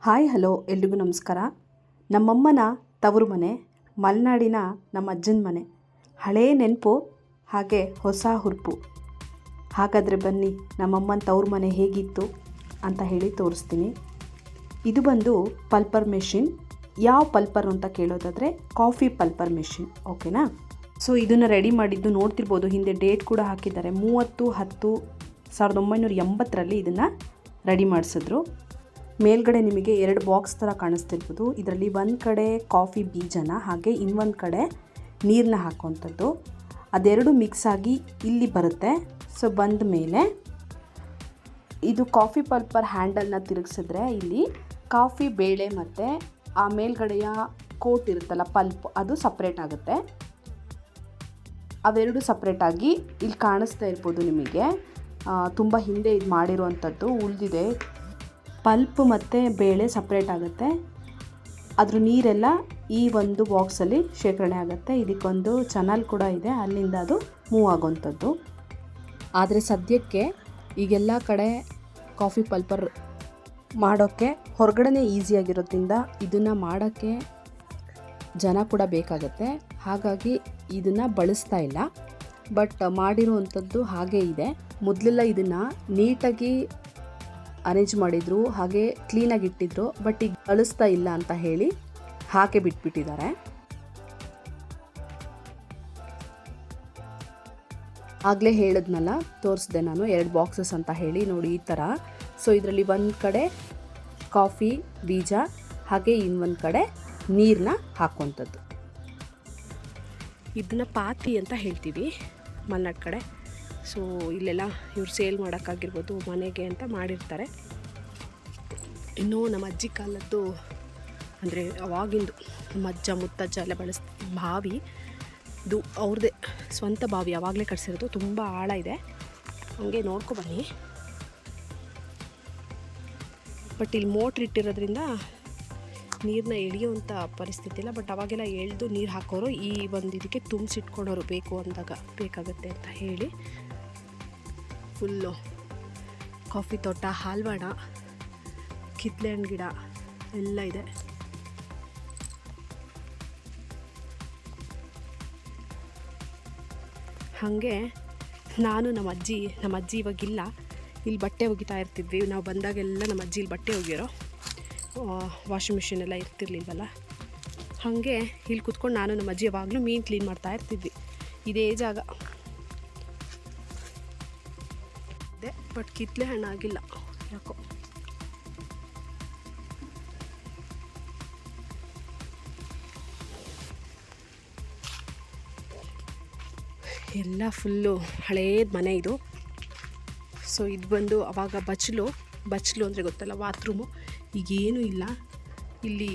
Hi, hello, ಎಲ್ರಿಗೂ ನಮಸ್ಕಾರ. ನಮ್ಮಮ್ಮನ ತವರು ಮನೆ, ಮಲೆನಾಡಿನ ನಮ್ಮ ಅಜ್ಜನ ಮನೆ. ಹಳೇ ನೆನಪು, ಹಾಗೆ ಹೊಸ ಹುರುಪು. ಹಾಗಾದರೆ ಬನ್ನಿ, ನಮ್ಮಮ್ಮನ ತವ್ರ ಮನೆ ಹೇಗಿತ್ತು ಅಂತ ಹೇಳಿ ತೋರಿಸ್ತೀನಿ. ಇದು ಬಂದು ಪಲ್ಪರ್ ಮೆಷಿನ್. ಯಾವ ಪಲ್ಪರ್ ಅಂತ ಕೇಳೋದಾದರೆ ಕಾಫಿ ಪಲ್ಪರ್ ಮೆಷಿನ್, ಓಕೆನಾ? ಸೊ, ಇದನ್ನು ರೆಡಿ ಮಾಡಿದ್ದು ನೋಡ್ತಿರ್ಬೋದು, ಹಿಂದೆ ಡೇಟ್ ಕೂಡ ಹಾಕಿದ್ದಾರೆ. ಮೂವತ್ತು ಹತ್ತು ಸಾವಿರದ ಒಂಬೈನೂರ ಎಂಬತ್ತರಲ್ಲಿ ಇದನ್ನು ರೆಡಿ ಮಾಡಿಸಿದ್ರು. ಮೇಲ್ಗಡೆ ನಿಮಗೆ ಎರಡು ಬಾಕ್ಸ್ ಥರ ಕಾಣಿಸ್ತಿರ್ಬೋದು. ಇದರಲ್ಲಿ ಒಂದು ಕಡೆ ಕಾಫಿ ಬೀಜನ, ಹಾಗೆ ಇನ್ನೊಂದು ಕಡೆ ನೀರನ್ನ ಹಾಕುವಂಥದ್ದು. ಅದೆರಡು ಮಿಕ್ಸ್ ಆಗಿ ಇಲ್ಲಿ ಬರುತ್ತೆ. ಸೊ, ಬಂದ ಮೇಲೆ ಇದು ಕಾಫಿ ಪಲ್ಪರ್ ಹ್ಯಾಂಡಲ್ನ ತಿರುಗಿಸಿದ್ರೆ ಇಲ್ಲಿ ಕಾಫಿ ಬೇಳೆ ಮತ್ತು ಆ ಮೇಲ್ಗಡೆಯ ಕೋಟ್ ಇರುತ್ತಲ್ಲ ಪಲ್ಪ್, ಅದು ಸಪ್ರೇಟ್ ಆಗುತ್ತೆ. ಅವೆರಡು ಸಪ್ರೇಟಾಗಿ ಇಲ್ಲಿ ಕಾಣಿಸ್ತಾ ಇರ್ಬೋದು ನಿಮಗೆ. ತುಂಬ ಹಿಂದೆ ಇದು ಮಾಡಿರುವಂಥದ್ದು, ಉಳಿದಿದೆ. ಪಲ್ಪ್ ಮತ್ತು ಬೇಳೆ ಸಪ್ರೇಟ್ ಆಗುತ್ತೆ. ಅದ್ರ ನೀರೆಲ್ಲ ಈ ಒಂದು ಬಾಕ್ಸಲ್ಲಿ ಶೇಖರಣೆ ಆಗುತ್ತೆ. ಇದಕ್ಕೊಂದು ಚಾನಲ್ ಕೂಡ ಇದೆ. ಅಲ್ಲಿಂದ ಅದು ಮೂವ್ ಆಗೋವಂಥದ್ದು. ಆದರೆ ಸದ್ಯಕ್ಕೆ ಈಗೆಲ್ಲ ಕಡೆ ಕಾಫಿ ಪಲ್ಪರ್ ಮಾಡೋಕ್ಕೆ ಹೊರಗಡೆನೇ ಈಸಿಯಾಗಿರೋದ್ರಿಂದ ಇದನ್ನು ಮಾಡೋಕ್ಕೆ ಜನ ಕೂಡ ಬೇಕಾಗುತ್ತೆ. ಹಾಗಾಗಿ ಇದನ್ನು ಬಳಸ್ತಾ ಇಲ್ಲ. ಬಟ್ ಮಾಡಿರುವಂಥದ್ದು ಹಾಗೇ ಇದೆ. ಮೊದಲೆಲ್ಲ ಇದನ್ನು ನೀಟಾಗಿ ಅರೇಂಜ್ ಮಾಡಿದ್ರು, ಹಾಗೆ ಕ್ಲೀನಾಗಿ ಇಟ್ಟಿದ್ರು ಬಟ್ ಈಗ ಕಳಿಸ್ತಾ ಇಲ್ಲ ಅಂತ ಹೇಳಿ ಹಾಕೆ ಬಿಟ್ಬಿಟ್ಟಿದ್ದಾರೆ. ಆಗಲೇ ಹೇಳಿದ್ನಲ್ಲ, ತೋರಿಸ್ದೆ ನಾನು ಎರಡು ಬಾಕ್ಸಸ್ ಅಂತ ಹೇಳಿ, ನೋಡಿ ಈ ಥರ. ಸೊ ಇದರಲ್ಲಿ ಒಂದು ಕಡೆ ಕಾಫಿ ಬೀಜ, ಹಾಗೆ ಇನ್ನೊಂದು ಕಡೆ ನೀರನ್ನ ಹಾಕುವಂಥದ್ದು. ಇದನ್ನ ಪಾತಿ ಅಂತ ಹೇಳ್ತೀವಿ, ಮಲ್ನಾಡ್ ಕಡೆ. ಸೊ ಇಲ್ಲೆಲ್ಲ ಇವ್ರು ಸೇಲ್ ಮಾಡೋಕ್ಕಾಗಿರ್ಬೋದು, ಮನೆಗೆ ಅಂತ ಮಾಡಿರ್ತಾರೆ. ಇನ್ನೂ ನಮ್ಮ ಅಜ್ಜಿ ಕಾಲದ್ದು ಅಂದರೆ ಅವಾಗಿಂದು ನಮ್ಮ ಅಜ್ಜ, ಮುತ್ತಜ್ಜ ಎಲ್ಲ ಬಳಸ್, ಬಾವಿ, ಇದು ಅವ್ರದ್ದೇ ಸ್ವಂತ ಬಾವಿ, ಅವಾಗಲೇ ಕಟ್ಸಿರೋದು, ತುಂಬ ಆಳ ಇದೆ. ಹಂಗೆ ನೋಡ್ಕೊ ಬನ್ನಿ. ಬಟ್ ಇಲ್ಲಿ ಮೋಟ್ರ್ ಇಟ್ಟಿರೋದ್ರಿಂದ ನೀರನ್ನ ಎಳೆಯುವಂಥ ಪರಿಸ್ಥಿತಿ ಇಲ್ಲ. ಬಟ್ ಅವಾಗೆಲ್ಲ ಎಳೆದು ನೀರು ಹಾಕೋರು, ಈ ಒಂದು ಇದಕ್ಕೆ ತುಂಬಿಸಿಟ್ಕೊಳ್ಳೋರು ಬೇಕು ಅಂದಾಗ ಬೇಕಾಗುತ್ತೆ ಅಂತ ಹೇಳಿ. ಫುಲ್ಲು. ಕಾಫಿ ತೋಟ ಹಾಲ್ವಾಣ ಕಿತ್ಲೆ ಹಣ್ಣು ಗಿಡ ಎಲ್ಲ ಇದೆ. ಹಾಗೆ ನಾನು ನಮ್ಮ ಅಜ್ಜಿ ನಮ್ಮ ಅಜ್ಜಿ ಇವಾಗಿಲ್ಲ. ಇಲ್ಲಿ ಬಟ್ಟೆ ಒಗಿತಾ ಇರ್ತಿದ್ವಿ. ನಾವು ಬಂದಾಗೆಲ್ಲ ನಮ್ಮ ಅಜ್ಜಿ ಇಲ್ಲಿ ಬಟ್ಟೆ ಒಗಿಯೋರು. ವಾಷಿಂಗ್ ಮಿಷಿನ್ ಎಲ್ಲ ಇರ್ತಿರ್ಲಿಲ್ವಲ್ಲ? ಹಾಗೆ ಇಲ್ಲಿ ಕುತ್ಕೊಂಡು ನಾನು ನಮ್ಮ ಅಜ್ಜಿ ಯಾವಾಗಲೂ ಮೀನು ಕ್ಲೀನ್ ಮಾಡ್ತಾ ಇರ್ತಿದ್ವಿ. ಇದೇ ಜಾಗ. ಬಟ್ ಕಿತ್ಲೆ ಹಣ್ಣಾಗಿಲ್ಲ ಯಾಕೋ. ಎಲ್ಲ ಫುಲ್ಲು ಹಳೇದು ಮನೆ ಇದು. ಸೊ ಇದು ಬಂದು ಅವಾಗ ಬಚ್ಚಲು ಬಚ್ಚಲು ಅಂದರೆ ಗೊತ್ತಲ್ಲ, ಬಾತ್ರೂಮು. ಈಗೇನೂ ಇಲ್ಲ. ಇಲ್ಲಿ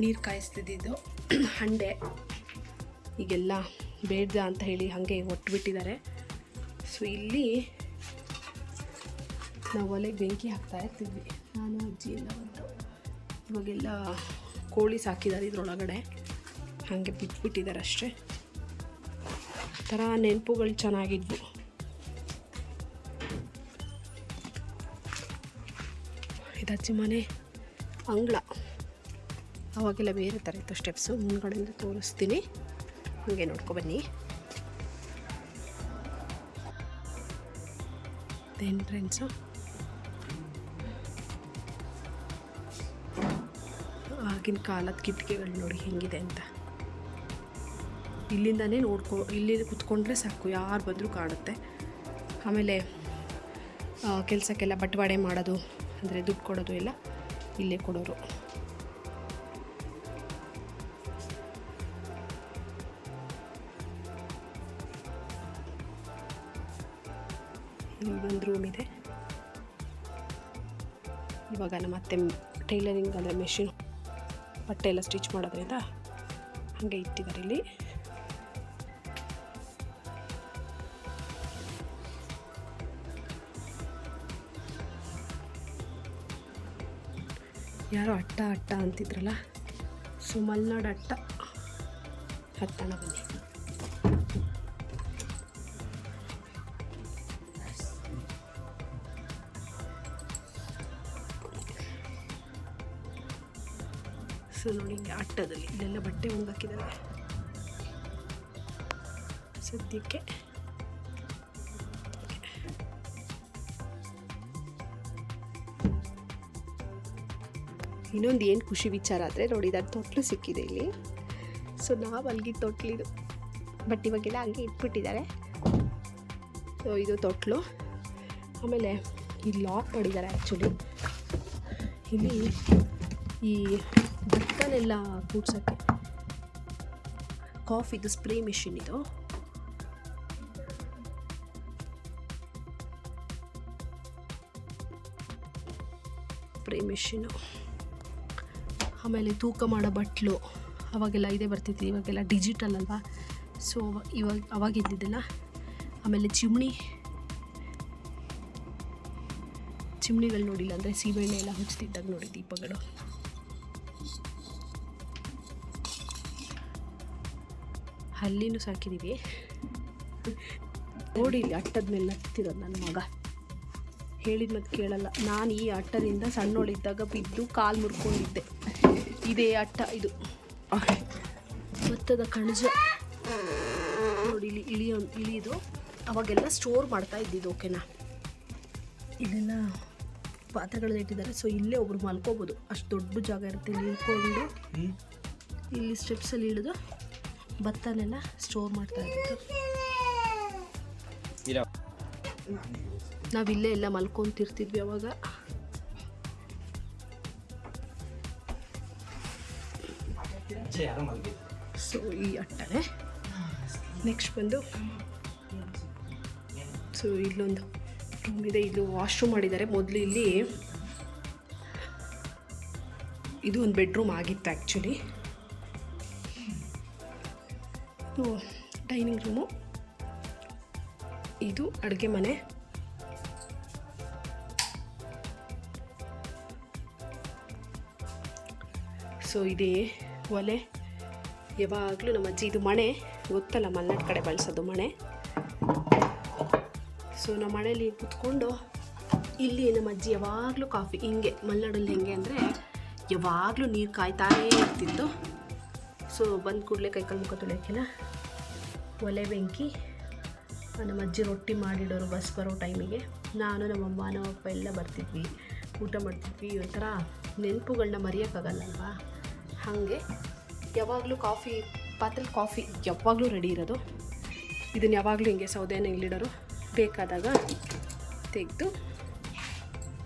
ನೀರು ಕಾಯಿಸ್ತಿದ್ದಿದ್ದು ಹಂಡೆ. ಈಗೆಲ್ಲ ಬೇಡ ಅಂತ ಹೇಳಿ ಹಾಗೆ ಒಟ್ಬಿಟ್ಟಿದ್ದಾರೆ. ಸೊ ಇಲ್ಲಿ ನಾವು ಒಲೆಗೆ ಬೆಂಕಿ ಹಾಕ್ತಾ ಇರ್ತಿದ್ವಿ ನಾನು, ಅಜ್ಜಿ ಎಲ್ಲ ಇವಾಗೆಲ್ಲ ಕೋಳಿ ಸಾಕಿದ್ದಾರೆ ಇದ್ರೊಳಗಡೆ. ಹಾಗೆ ಬಿಟ್ಬಿಟ್ಟಿದ್ದಾರೆ ಅಷ್ಟೇ. ಥರ ನೆನಪುಗಳು ಚೆನ್ನಾಗಿದ್ವು. ಇದು ಅಜ್ಜಿ ಮನೆ ಅಂಗಳ. ಅವಾಗೆಲ್ಲ ಬೇರೆ ಥರ ಇತ್ತು ಸ್ಟೆಪ್ಸು ಮುಂದ್ಗಡೆಯಿಂದ ತೋರಿಸ್ತೀನಿ. ಹಾಗೆ ನೋಡ್ಕೊ ಬನ್ನಿ ಎಂಟ್ರೆನ್ಸು ಆಗಿನ ಕಾಲದ ಕಿಟಕಿಗಳು ನೋಡಿ ಹೆಂಗಿದೆ ಅಂತ. ಇಲ್ಲಿಂದನೇ ನೋಡ್ಕೊ, ಇಲ್ಲಿ ಕುತ್ಕೊಂಡ್ರೆ ಸಾಕು, ಯಾರು ಬಂದರೂ ಕಾಣುತ್ತೆ. ಆಮೇಲೆ ಕೆಲಸಕ್ಕೆಲ್ಲ ಬಟವಾಡೆ ಮಾಡೋದು, ಅಂದರೆ ದುಡ್ಡು ಕೊಡೋದು ಎಲ್ಲ ಇಲ್ಲೇ ಕೊಡೋರು. ಇವಾಗ ನಮ್ಮ ಅತ್ತೆ ಟೈಲರಿಂಗ್ ಅಂದರೆ ಮೆಷಿನ್ ಬಟ್ಟೆ ಎಲ್ಲ ಸ್ಟಿಚ್ ಮಾಡೋದ್ರಿಂದ ಹಾಗೆ ಇಟ್ಟಿದ್ದಾರೆ ಇಲ್ಲಿ. ಯಾರೋ ಅಟ್ಟ ಅಟ್ಟ ಅಂತಿದ್ರಲ್ಲ, ಸೊ ಮಲ್ನಾಡು ಅಟ್ಟ ಹತ್ತಣ ಬನ್ನಿ. ಸೊ ನೋಡಿ ಹಿಂಗೆ ಅಟ್ಟದಲ್ಲಿ ಇಲ್ಲೆಲ್ಲ ಬಟ್ಟೆ ಒಣಗಾಕಿದ್ದಾರೆ. ಸದ್ಯಕ್ಕೆ. ಇನ್ನೊಂದು ಏನು ಖುಷಿ ವಿಚಾರ ಆದರೆ ನೋಡಿ ಅದು ತೊಟ್ಲು ಸಿಕ್ಕಿದೆ ಇಲ್ಲಿ. ಸೊ ನಾವು ಅಲ್ಲಿಗೆ ತೊಟ್ಲಿದು ಬಟ್ ಇವಾಗೆಲ್ಲ ಹಂಗೆ ಇಟ್ಬಿಟ್ಟಿದ್ದಾರೆ. ಸೊ ಇದು ತೊಟ್ಲು. ಆಮೇಲೆ ಈ ಲಾಕ್ ಮಾಡಿದ್ದಾರೆ ಆ್ಯಕ್ಚುಲಿ ಇಲ್ಲಿ ಈ ಭತ್ತನೆಲ್ಲ ಕೂಡ್ಸೋಕ್ಕೆ. ಕಾಫಿದು ಸ್ಪ್ರೇ ಮಿಷಿನ್ ಇದು. Spray machine. ಆಮೇಲೆ ತೂಕ ಮಾಡೋ ಬಟ್ಲು. ಅವಾಗೆಲ್ಲ ಇದೇ ಬರ್ತಿತ್ತು, ಇವಾಗೆಲ್ಲ ಡಿಜಿಟಲ್ ಅಲ್ವಾ? ಸೊ ಇವಾಗ, ಅವಾಗ ಇದ್ದಿದ್ದಿಲ್ಲ. ಆಮೇಲೆ ಚಿಮ್ಣಿ ಚಿಮ್ಣಿಗಳು ನೋಡಿಲ್ಲ ಅಂದರೆ ಸೀಬೆಣ್ಣೆ ಎಲ್ಲ ಹಚ್ತಿದ್ದಾಗ ನೋಡಿ ದೀಪಗಳು. ಹಲ್ಲಿನೂ ಸಾಕಿದ್ದೀವಿ ನೋಡಿ ಇಲ್ಲಿ ಅಟ್ಟದ ಮೇಲೆ ನತ್ತಿರೋದು ನನ್ನ ಮಗ. ಹೇಳಿದ ಮತ್ತೆ ಕೇಳಲ್ಲ. ನಾನು ಈ ಅಟ್ಟದಿಂದ ಸಣ್ಣೋಳಿದ್ದಾಗ ಬಿದ್ದು ಕಾಲು ಮುರ್ಕೊಂಡಿದ್ದೆ. ಇದೇ ಅಟ್ಟ ಇದು. ಭತ್ತದ ಕಣಜ. ನೋಡಿ ಇಲ್ಲಿ ಇಳಿಯೋ ಇಳಿಯೋದು ಅವಾಗೆಲ್ಲ ಸ್ಟೋರ್ ಮಾಡ್ತಾ ಇದ್ದಿದ್ದು ಓಕೆನಾ ಇದೆಲ್ಲ ಪಾತ್ರೆಗಳನ್ನ ಇಟ್ಟಿದ್ದಾರೆ. ಸೊ ಇಲ್ಲೇ ಒಬ್ರು ಮಲ್ಕೋಬೋದು. ಅಷ್ಟು ದೊಡ್ಡ ಜಾಗ ಇರುತ್ತೆ ಇಲ್ಲಿ ಇಳ್ಕೊಂಡು. ಇಲ್ಲಿ ಸ್ಟೆಪ್ಸಲ್ಲಿ ಇಳಿದು ಭತ್ತನೆಲ್ಲ ಸ್ಟೋರ್ ಮಾಡ್ತಾ ಇದ್ದಿದ್ದು. ನಾವಿಲ್ಲೇ ಎಲ್ಲ ಮಲ್ಕೊಂತಿರ್ತಿದ್ವಿ ಅವಾಗ. ಸೊ ಈ ಅಟ್ಟನೆ ನೆಕ್ಸ್ಟ್ ಬಂದು ಸೊ ಇಲ್ಲೊಂದು ರೂಮ್ ಇದೆ ಇದು ವಾಶ್ರೂಮ್ ಮಾಡಿದ್ದಾರೆ. ಮೊದಲು ಇಲ್ಲಿ ಇದು ಒಂದು ಬೆಡ್ರೂಮ್ ಆಗಿತ್ತು ಆ್ಯಕ್ಚುಲಿ ಡೈನಿಂಗ್ ರೂಮು. ಇದು ಅಡುಗೆ ಮನೆ. ಸೊ ಇದೇ ಒಲೆ. ಯಾವಾಗಲೂ ನಮ್ಮ ಅಜ್ಜಿ ಇದು ಮಣೆ. ಗೊತ್ತಲ್ಲ ಮಲೆನಾಡು ಕಡೆ ಬಳಸೋದು ಮಣೆ. ಸೊ ನಮ್ಮ ಮನೆಯಲ್ಲಿ ಕುತ್ಕೊಂಡು ಇಲ್ಲಿ ನಮ್ಮ ಅಜ್ಜಿ ಯಾವಾಗಲೂ ಕಾಫಿ ಹಿಂಗೆ, ಮಲ್ನಾಡಲ್ಲಿ ಹೆಂಗೆ ಅಂದರೆ ಯಾವಾಗಲೂ ನೀರು ಕಾಯ್ತಾನೇ ಇರ್ತಿತ್ತು. ಸೊ ಬಂದ ಕೂಡಲೇ ಕೈಕಾಲು ಮುಖ ತೊಳೆಯೋಕ್ಕೆಲ್ಲ ಒಲೆ ಬೆಂಕಿ ನಮ್ಮ ಅಜ್ಜಿ ರೊಟ್ಟಿ ಮಾಡಿಡೋರು ಬಸ್ ಬರೋ ಟೈಮಿಗೆ. ನಾನು ನಮ್ಮಮ್ಮ ನಮ್ಮಪ್ಪ ಎಲ್ಲ ಬರ್ತಿದ್ವಿ. ಊಟ ಮಾಡ್ತಿದ್ವಿ. ಒಂಥರ ನೆನಪುಗಳನ್ನ ಮರೆಯೋಕ್ಕಾಗಲ್ಲಲ್ವಾ? ಹಾಗೆ ಯಾವಾಗಲೂ ಕಾಫಿ ಪಾತ್ರೆ ಕಾಫಿ ಯಾವಾಗಲೂ ರೆಡಿ ಇರೋದು. ಇದನ್ನು ಯಾವಾಗಲೂ ಹಿಂಗೆ ಸೌದೆನ ಇಲ್ಲಿಡೋರು ಬೇಕಾದಾಗ ತೆಗೆದು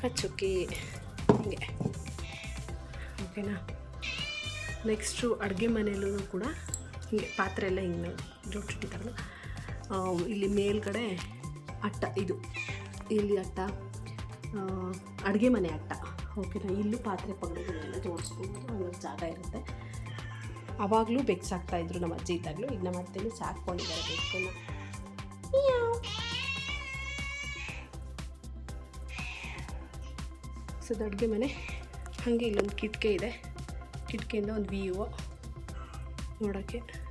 ಕಚ್ಚುಕ್ಕಿ ಹಿಂಗೆ. ಓಕೆನಾ? ನೆಕ್ಸ್ಟು ಅಡುಗೆ ಮನೆಯಲ್ಲೂ ಕೂಡ ಹಿಂಗೆ ಪಾತ್ರೆ ಎಲ್ಲ ಹಿಂಗೆ ಜೋಡಿಸಿಟ್ಟಿದ್ದಾರಲ್ಲ ಇಲ್ಲಿ ಮೇಲ್ಗಡೆ ಅಟ್ಟ ಇದು. ಇಲ್ಲಿ ಅಟ್ಟ ಅಡುಗೆ ಮನೆ ಅಟ್ಟ. ಓಕೆನಾ ಇಲ್ಲೂ ಪಾತ್ರೆ ಪಗಡೆಗಳನ್ನೆಲ್ಲ ಜೋಡಿಸ್ಬೋದು. ಹಂಗಾಗಿ ಜಾಗ ಇರುತ್ತೆ. ಆವಾಗಲೂ ಬೆಕ್ಕು ಸಾಕ್ತಾಯಿದ್ರು ನಮ್ಮ ಅಜ್ಜಿ ಇದ್ದಾಗಲೂ. ಈಗ ನಮ್ಮ ಅತ್ತೆಯಲ್ಲಿ ಸಾಕ್ಕೊಂಡಿದ್ದಾರೆ ಬೆಕ್ಕನ್ನು ಸೊ ಅಡುಗೆ ಮನೆ. ಹಾಗೆ ಇಲ್ಲೊಂದು ಕಿಟಕಿ ಇದೆ. ಕಿಟಕಿಯಿಂದ ಒಂದು ವ್ಯೂ ನೋಡೋಕ್ಕೆ.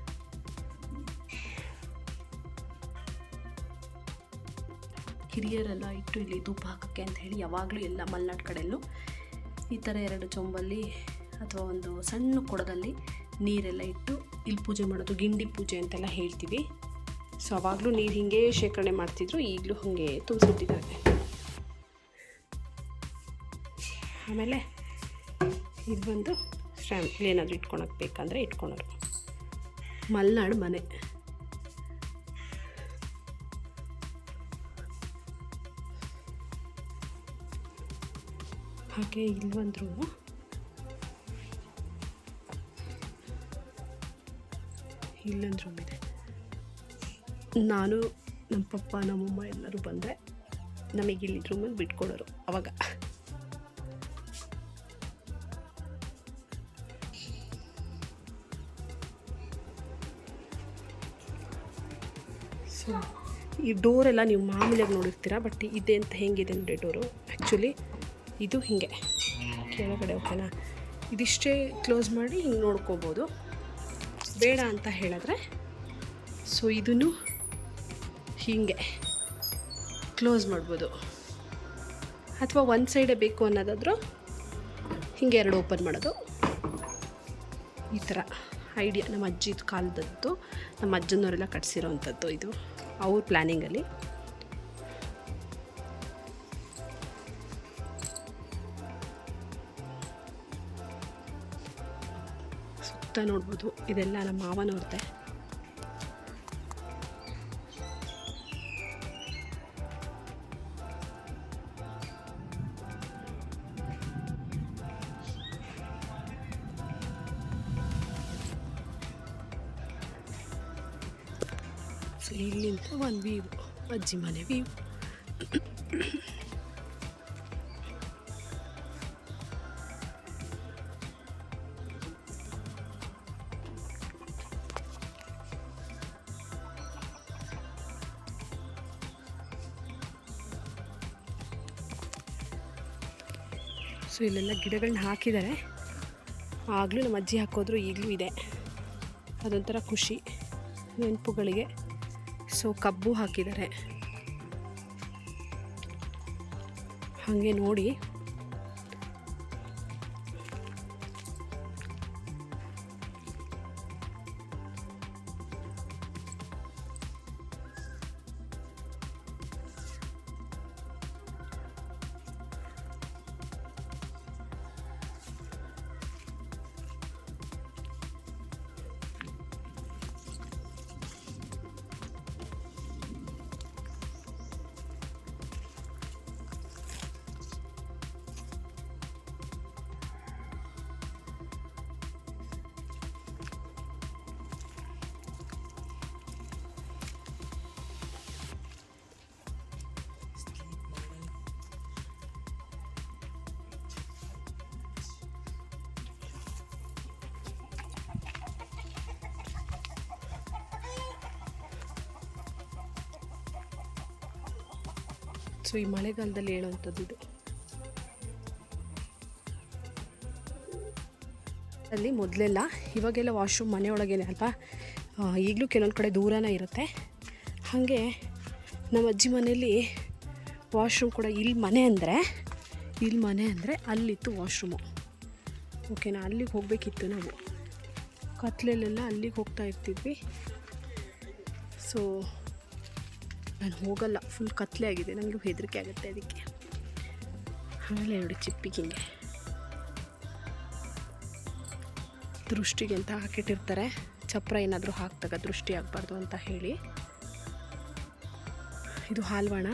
ಹಿರಿಯರೆಲ್ಲ ಇಟ್ಟು ಇಲ್ಲಿ ಧೂಪ ಹಾಕೋಕ್ಕೆ ಅಂತ ಹೇಳಿ ಯಾವಾಗಲೂ ಎಲ್ಲ ಮಲೆನಾಡು ಕಡೆಯಲ್ಲೂ ಈ ಥರ ಎರಡು ಚೊಂಬಲ್ಲಿ ಅಥವಾ ಒಂದು ಸಣ್ಣ ಕೊಡದಲ್ಲಿ ನೀರೆಲ್ಲ ಇಟ್ಟು ಇಲ್ಲಿ ಪೂಜೆ ಮಾಡೋದು, ಗಿಂಡಿ ಪೂಜೆ ಅಂತೆಲ್ಲ ಹೇಳ್ತೀವಿ. ಸೊ, ಅವಾಗಲೂ ನೀರು ಹಿಂಗೆ ಶೇಖರಣೆ ಮಾಡ್ತಿದ್ರು, ಈಗಲೂ ಹಾಗೆ ತುಂಬಿಸಿಟ್ಟಿದ್ದಾರೆ. ಆಮೇಲೆ ಇದು ಬಂದು ಸ್ಟ್ಯಾಂಪ್ ಏನಾದರೂ ಇಟ್ಕೊಳಕ್ಕೆ ಬೇಕಂದರೆ ಇಟ್ಕೊಳೋರು ಮಲ್ನಾಡು ಮನೆ. ಹಾಗೆ ಇಲ್ಲಿ ರೂಮ್ ಇದೆ. ನಾನು ನಮ್ಮ ಪಪ್ಪ, ನಮ್ಮಮ್ಮ ಎಲ್ಲರೂ ಬಂದರೆ ನಮಗೆ ಇಲ್ಲಿ ರೂಮಲ್ಲಿ ಬಿಟ್ಕೊಡೋರು ಅವಾಗ. ಸೊ ಈ ಡೋರೆಲ್ಲ ನೀವು ಮಾಮೂಲಿಯಾಗಿ ನೋಡಿರ್ತೀರ ಬಟ್ ಇದೆ ಅಂತ ಹೆಂಗಿದೆ ನೋಡಿ ಡೋರು ಆ್ಯಕ್ಚುಲಿ ಇದು ಹೀಗೆ. ಕೆಳಗಡೆ ಓಕೆನಾ ಇದಿಷ್ಟೇ ಕ್ಲೋಸ್ ಮಾಡಿ ಹಿಂಗೆ ನೋಡ್ಕೋಬೋದು. ಬೇಡ ಅಂತ ಹೇಳಿದ್ರೆ ಸೊ ಇದನ್ನು ಹೀಗೆ ಕ್ಲೋಸ್ ಮಾಡ್ಬೋದು. ಅಥವಾ ಒಂದು ಸೈಡೇ ಬೇಕು ಅನ್ನೋದಾದರೂ ಹಿಂಗೆ ಎರಡು ಓಪನ್ ಮಾಡೋದು. ಈ ಥರ ಐಡಿಯಾ ನಮ್ಮ ಅಜ್ಜಿದ ಕಾಲದದ್ದು, ನಮ್ಮ ಅಜ್ಜನವರೆಲ್ಲ ಕಟ್ಸಿರೋವಂಥದ್ದು ಇದು. ಅವ್ರ ಪ್ಲ್ಯಾನಿಂಗಲ್ಲಿ ಸುತ್ತ ನೋಡ್ಬೋದು ಇದೆಲ್ಲ ನಮ್ಮ ಮಾವನವ್ರದ್ದೆ. ಮನೆ ವ್ಯೂ ಸೊ ಇಲ್ಲೆಲ್ಲ ಗಿಡಗಳನ್ನ ಹಾಕಿದ್ದಾರೆ ಆಗಲೂ ನಮ್ಮ ಅಜ್ಜಿ ಹಾಕೋದ್ರು ಈಗಲೂ ಇದೆ. ಅದೊಂಥರ ಖುಷಿ. ನೆನಪುಗಳಿಗೆ. ಸೊ ಕಬ್ಬು ಹಾಕಿದ್ದಾರೆ ಹಾಗೆ ನೋಡಿ ಸೊ ಈ ಮಳೆಗಾಲದಲ್ಲಿ ಹೇಳುವಂಥದ್ದು ಇದು. ಅಲ್ಲಿ ಮೊದಲೆಲ್ಲ ಇವಾಗೆಲ್ಲ ವಾಶ್ರೂಮ್ ಮನೆಯೊಳಗೇನೆ ಅಲ್ವಾ? ಈಗಲೂ ಕೆಲವೊಂದು ಕಡೆ ದೂರನೇ ಇರುತ್ತೆ. ಹಾಗೆ ನಮ್ಮ ಅಜ್ಜಿ ಮನೆಯಲ್ಲಿ ವಾಶ್ರೂಮ್ ಕೂಡ ಇಲ್ಲಿ ಮನೆ ಅಂದರೆ ಇಲ್ಲಿ ಮನೆ ಅಂದರೆ ಅಲ್ಲಿತ್ತು ವಾಶ್ರೂಮು. ಓಕೆನಾ? ಅಲ್ಲಿಗೆ ಹೋಗಬೇಕಿತ್ತು ನಾವು. ಕತ್ಲೆಯಲ್ಲೆಲ್ಲ ಅಲ್ಲಿಗೆ ಹೋಗ್ತಾ ಇರ್ತಿದ್ವಿ. ಸೊ ನಾನು ಹೋಗಲ್ಲ ಫುಲ್ ಕತ್ಲೆ ಆಗಿದೆ ನನಗೆ ಹೆದರಿಕೆ ಆಗುತ್ತೆ ಅದಕ್ಕೆ. ಆಮೇಲೆ ನೋಡಿ ಚಿಪ್ಪಿಗೆ ದೃಷ್ಟಿಗೆ ಅಂತ ಹಾಕಿಟ್ಟಿರ್ತಾರೆ. ಚಪ್ರ ಏನಾದರೂ ಹಾಕ್ದಾಗ ದೃಷ್ಟಿ ಆಗಬಾರ್ದು ಅಂತ ಹೇಳಿ. ಇದು ಹಾಲ್ವಾಣ.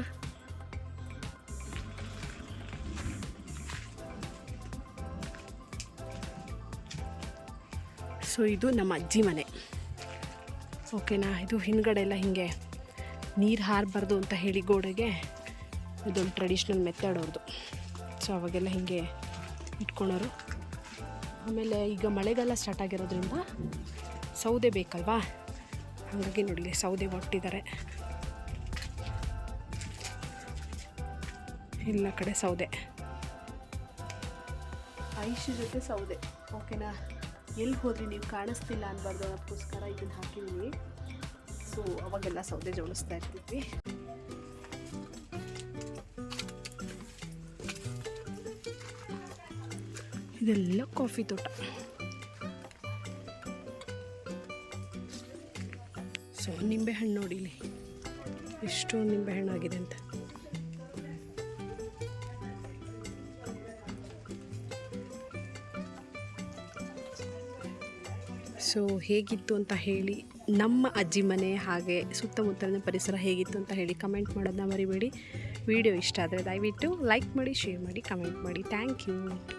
ಸೊ ಇದು ನಮ್ಮ ಅಜ್ಜಿ ಮನೆ. ಓಕೆನಾ ಇದು ಹಿಂದ್ಗಡೆ ಎಲ್ಲ ಹೀಗೆ ನೀರು ಹಾರಬಾರ್ದು ಅಂತ ಹೇಳಿ ಗೋಡೆಗೆ ಇದೊಂದು ಟ್ರೆಡಿಷ್ನಲ್ ಮೆಥಡ್ ಅವ್ರದ್ದು ಸೊ ಅವಾಗೆಲ್ಲ ಹೀಗೆ ಇಟ್ಕೊಳೋರು. ಆಮೇಲೆ ಈಗ ಮಳೆಗಾಲ ಸ್ಟಾರ್ಟ್ ಆಗಿರೋದ್ರಿಂದ ಸೌದೆ ಬೇಕಲ್ವಾ? ಹಾಗಾಗಿ ನೋಡಿ ಸೌದೆ ಒಟ್ಟಿದ್ದಾರೆ. ಎಲ್ಲ ಕಡೆ ಸೌದೆ. ಐಶ್ ಜೊತೆ ಸೌದೆ. ಓಕೆನಾ ಎಲ್ಲಿ ಹೋದ್ರಿ? ನೀವು ಕಾಣಿಸ್ತಿಲ್ಲ ಅನ್ಬಾರ್ದು. ಅದಕ್ಕೋಸ್ಕರ ಇದನ್ನು ಹಾಕಿದ್ವಿ ಸೊ ಅವಾಗೆಲ್ಲ ಸೌದೆ ಜೋಡಿಸ್ತಾ ಇರ್ತಿದ್ವಿ. ಇದೆಲ್ಲ ಕಾಫಿ ತೋಟ. ಸೊ, ನಿಂಬೆಹಣ್ಣು ಹಣ್ಣು ನೋಡಿಲಿ ಎಷ್ಟು ನಿಂಬೆಹಣ್ಣು ಆಗಿದೆ ಅಂತ. ಸೊ, ಹೇಗಿತ್ತು ಅಂತ ಹೇಳಿ ನಮ್ಮ ಅಜ್ಜಿ ಮನೆ ಹಾಗೆ ಸುತ್ತಮುತ್ತಲಿನ ಪರಿಸರ ಹೇಗಿತ್ತು ಅಂತ ಹೇಳಿ ಕಮೆಂಟ್ ಮಾಡೋದನ್ನ ಮರಿಬೇಡಿ. ವಿಡಿಯೋ ಇಷ್ಟ ಆದರೆ ದಯವಿಟ್ಟು ಲೈಕ್ ಮಾಡಿ, ಶೇರ್ ಮಾಡಿ, ಕಮೆಂಟ್ ಮಾಡಿ. Thank you.